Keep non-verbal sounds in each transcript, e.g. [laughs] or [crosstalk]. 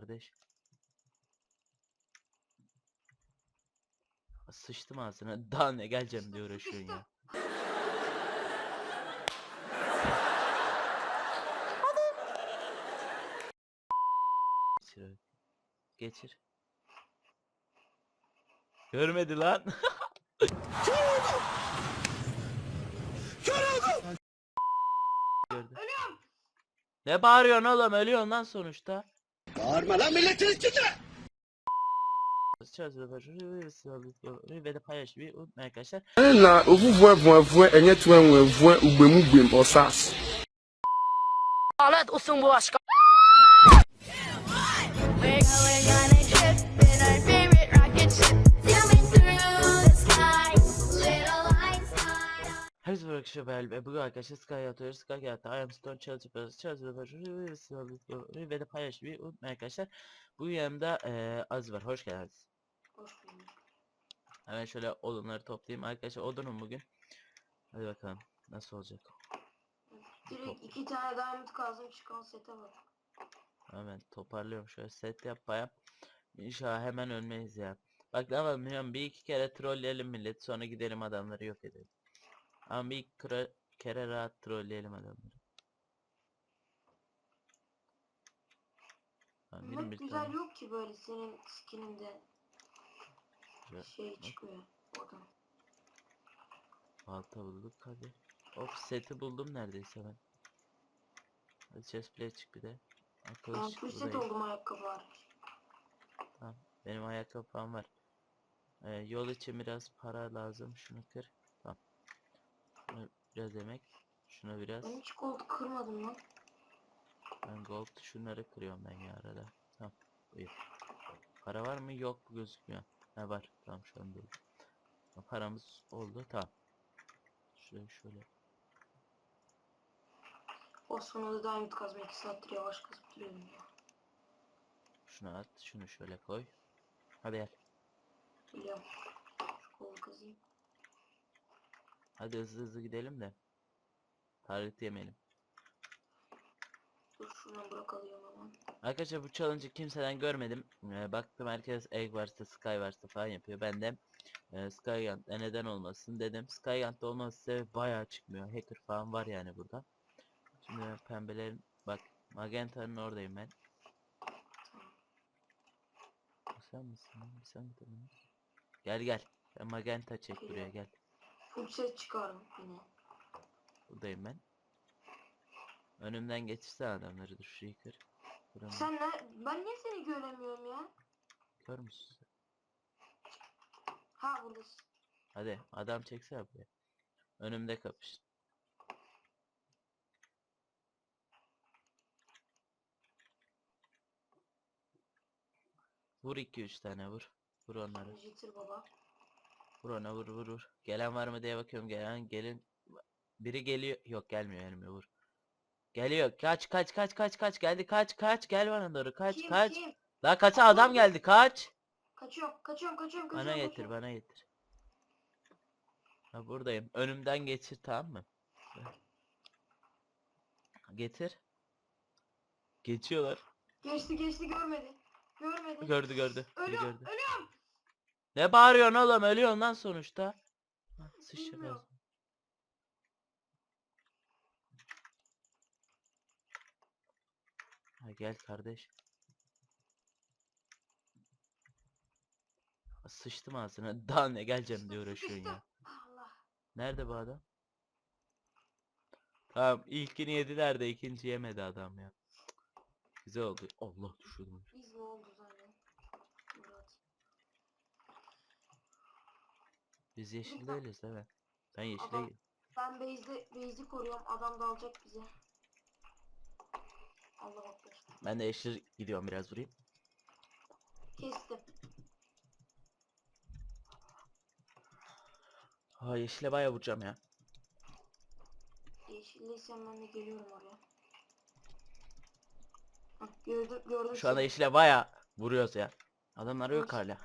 kardeş. Sıçtım ağzına. [laughs] Daha ne geleceğim diye uğraşıyorsun ya. Geçir. Geçir. Görmedi lan. [laughs] Gördü. Ne bağırıyorsun oğlum? Ölüyorsun lan sonuçta. Bağırma lan milletin içinde. Ve paylaşmayı unutmayın arkadaşlar. na ovuvue vue vue enye tue nwe vue ugbemu gbem osas Alet usumbu aşka. Arkadaşlar ben ve bugün arkadaşlar Sky atıyoruz. Sky hayatta I am Stone Challenge yapıyoruz. Challenge ve de paylaşmayı unutmayın arkadaşlar. Bu yanımda eee Az var. Hoş geldiniz. Hoş bulduk. Hemen şöyle odunları toplayayım. Arkadaşlar odunum bugün. Hadi bakalım nasıl olacak. Direkt iki tane diamond kazdım çıkan sete bak. Hemen toparlıyorum şöyle set yap baya. İnşallah hemen ölmeyiz ya. Bak ne yapalım? Bir iki kere trolleyelim millet sonra gidelim adamları yok edelim. Ama bir kere, kere rahat trolleyelim adamları. Tamam, Map 21 güzel tane. yok ki böyle senin skininde Güzel. şey çıkıyor oradan. Balta bulduk hadi. Of seti buldum neredeyse ben. Hadi chestplate çık bir de. Ha, Ben buradayım. oldum ayakkabı hariç. Benim ayakkabı falan var. Ee, yol için biraz para lazım. Şunu kır. Biraz emek. Şuna biraz. Ben hiç gold kırmadım lan. Ben gold şunları kırıyorum ben ya arada. Tamam. Buyur. Para var mı? Yok gözükmüyor. Ha var. Tamam şu an. Ha, Paramız oldu. Tamam. Şöyle şöyle. O sonunda diamond kazma 2 saattir yavaş kazıp duruyorum ya. Şunu at. Şunu şöyle koy. Hadi gel. Biliyorum. Şu kolu kazayım. Hadi hızlı hızlı gidelim de. Tarih yemeyelim. Dur şuradan bırak alıyorum hemen. Arkadaşlar bu challenge'ı kimseden görmedim. Ee, baktım herkes Egg varsa Sky varsa falan yapıyor. Ben de e, Skygant'ta neden olmasın dedim. Skygant'ta olması sebebi bayağı çıkmıyor. Hacker falan var yani burada. Şimdi pembelerin bak Magenta'nın oradayım ben. Sen misin? Sen mi? Gel gel. Ben Magenta çek buraya gel. Full set çıkardım yine. Buradayım ben. Önümden geçirsen adamları dur şurayı kır. Sen ne? Ben niye seni göremiyorum ya? kör müsün sen? Ha buradasın. Hadi adam çeksene buraya. Önümde kapış. Vur 2-3 tane vur. Vur onları. Jitter baba. Vur ona vur vur vur. Gelen var mı diye bakıyorum. Gelen gelin. Biri geliyor. Yok gelmiyor gelmiyor vur. Geliyor. Kaç kaç kaç kaç kaç geldi kaç kaç gel bana doğru kaç Kim kaç. kim? Daha kaça adam geldi kaç. Kaçıyorum kaçıyorum kaçıyorum kaçıyorum. Bana getir kaçıyorum. bana getir. Ha buradayım. Önümden geçir tamam mı? Getir. Geçiyorlar. Geçti geçti görmedi. Görmedi. Gördü gördü. Ölüyorum gördü. ölüyorum. Ne bağırıyorsun oğlum? Ölüyorsun lan sonuçta. Bilmiyorum. ağzına. Ha, gel kardeş. Sıçtım ağzına. [laughs] Daha ne geleceğim diye uğraşıyorsun ya. Nerede bu adam? Tamam ilkini yediler de ikinci yemedi adam ya. Güzel oldu. Allah düşürdüm. Biz ne oldu Biz yeşil değiliz değil mi? Ben yeşile Adam- gir- Ben base'de base'i koruyorum. Adam dalacak bize. Allah akbar. Ben de yeşil gidiyorum biraz vurayım. Kestim. Ha yeşile bayağı vuracağım ya. Yeşilleysem ben de geliyorum oraya. Hah, gördüm gördüm. Şu anda yeşile bayağı vuruyoruz ya. Adamlar yok hala.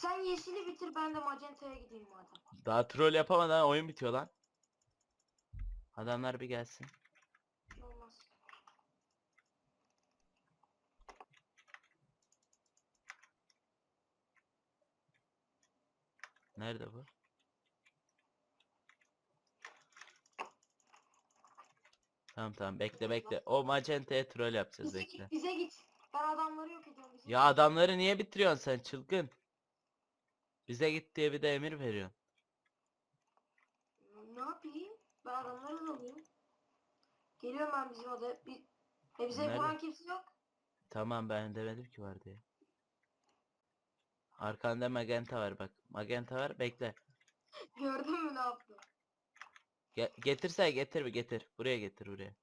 Sen yeşili bitir ben de magenta'ya gideyim madem. Daha troll yapamadan oyun bitiyor lan. Adamlar bir gelsin. Olmaz. Nerede bu? Tamam tamam bekle bekle. O Magenta'ya troll yapacağız Bize bekle. git, bize git. Ben adamları yok ediyorum. Bize Ya adamları niye bitiriyorsun sen çılgın? Bize git diye bir de emir veriyorsun. Ne yapayım? Ben adamları da alıyorum. Geliyorum ben bizim odaya. Bir... E bize Nerede? vuran kimse yok. Tamam ben demedim ki var diye. Arkanda magenta var bak. Magenta var bekle. [laughs] Gördün mü ne yaptı? Ge getirse getir bir getir. Buraya getir buraya.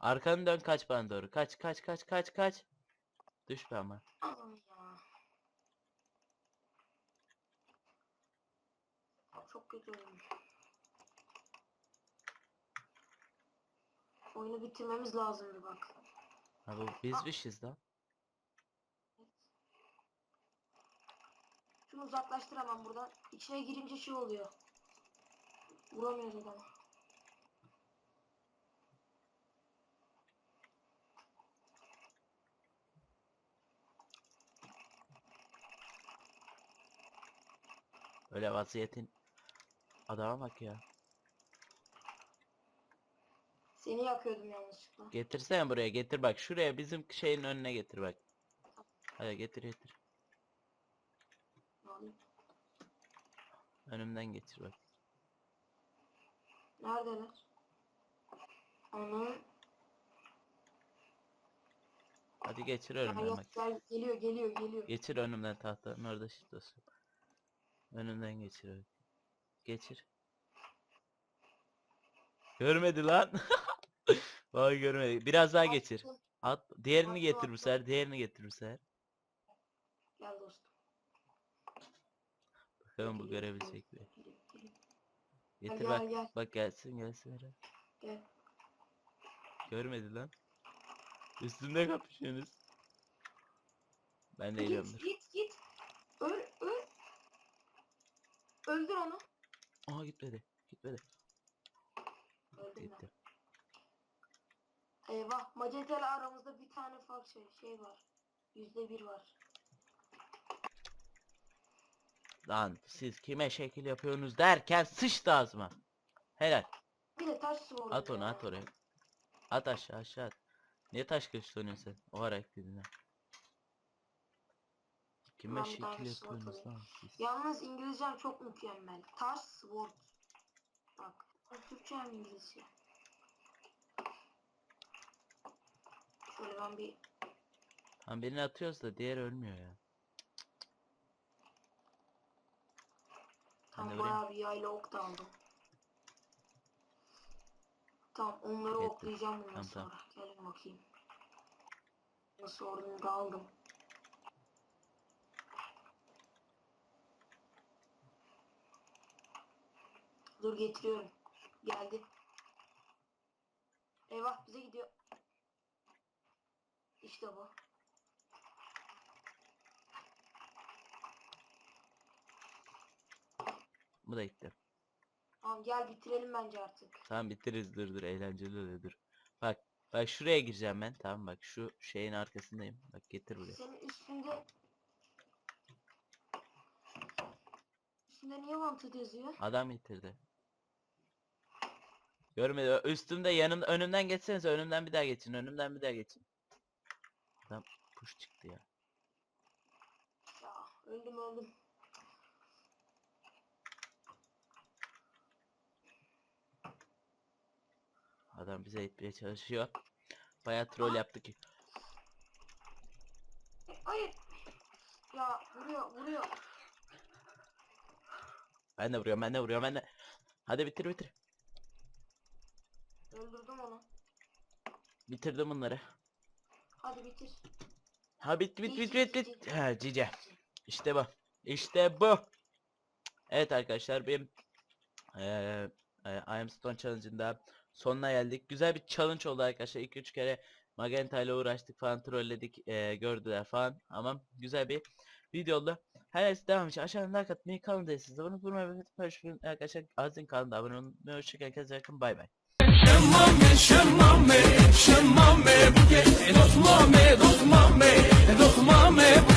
Arkanı dön kaç bana doğru. Kaç kaç kaç kaç kaç. Düşme ama. Abi Çok kötü olmuş. Oyunu bitirmemiz lazımdı bak. Ha bu bizmişiz lan. Şunu uzaklaştır hemen buradan. İçine girince şey oluyor. Vuramıyoruz adamı. Öyle vaziyetin. Adama bak ya. Seni yakıyordum yanlışlıkla. Getirsene buraya getir bak. Şuraya bizim şeyin önüne getir bak. Hadi getir getir. Alayım. Önümden getir bak. Neredeler? Onu Hadi geçir önümden bak. gel- geliyor geliyor geliyor. Geçir önümden tahtanın orada şit olsun. Önümden geçir. Geçir. Görmedi lan. [laughs] Vay görmedi. Biraz daha geçir. At. Diğerini Attım, getir bu attım. sefer. Diğerini getir bu sefer. Gel dostum. Bakalım bu görebilecek mi? geliyor. Getir gel, bak. gel. Bak gelsin gelsin. hele. Gel. Görmedi lan. Üstümde kapışıyorsunuz. Ben de geliyorum Git dur. git Öldür onu. Aha gitmedi. Gitmedi. Öldüm ben. Gitti. Eyvah. Magenta ile aramızda bir tane fark şey, şey var. Yüzde bir var. Lan siz kime şekil yapıyorsunuz derken sıçtı ağzıma. Helal. Bir de taş su At onu at oraya. At aşağı aşağı at. Niye taş kılıçlanıyorsun sen? O ara eklediğine. Kime şekil sword yapıyorsunuz lan siz? Yalnız İngilizcem çok mükemmel. Taş sword. Bak. hem Türkçe hem İngilizce. Şöyle ben bir Lan birini atıyoruz da diğer ölmüyor ya. Ben de tam vurayım. bayağı bir yayla ok da aldım. Tamam onları Yeter. oklayacağım bundan Tamam, tamam. sonra. Gelin bakayım. Nasıl ordunu da aldım. Dur getiriyorum. Geldi. Eyvah bize gidiyor. İşte bu. Bu da gitti. Tamam gel bitirelim bence artık. Tamam bitiririz dur dur eğlenceli dur. Bak bak şuraya gireceğim ben tamam bak şu şeyin arkasındayım. Bak getir buraya. Senin üstünde Üstünde niye wanted yazıyor? Adam getirdi. Görmedi. Üstümde yanımda önümden geçsenize önümden bir daha geçin. Önümden bir daha geçin. Adam push çıktı ya. Ya öldüm öldüm. Adam bize etmeye çalışıyor. Bayağı troll yaptı ki. Hayır. Ya vuruyor vuruyor. Ben de vuruyorum ben de vuruyorum ben de. Hadi bitir bitir. Öldürdüm onu. Bitirdim bunları. Hadi bitir. Ha bit bit bit bit bit. Ha cice. İşte bu. İşte bu. Evet arkadaşlar benim eee e, I Am Stone Challenge'ın da sonuna geldik. Güzel bir challenge oldu arkadaşlar. 2-3 kere Magenta ile uğraştık falan trolledik eee, gördüler falan. Ama güzel bir video oldu. Her neyse devam için aşağıdan like atmayı diye siz vurmayı ve arkadaşlar azın kanalına abone olun. Hoşçakalın. Kendinize bakın. Bay bay. شمامة شمامة شمامة بوكي دوت مامي دوت مامي دوت مامي بوكي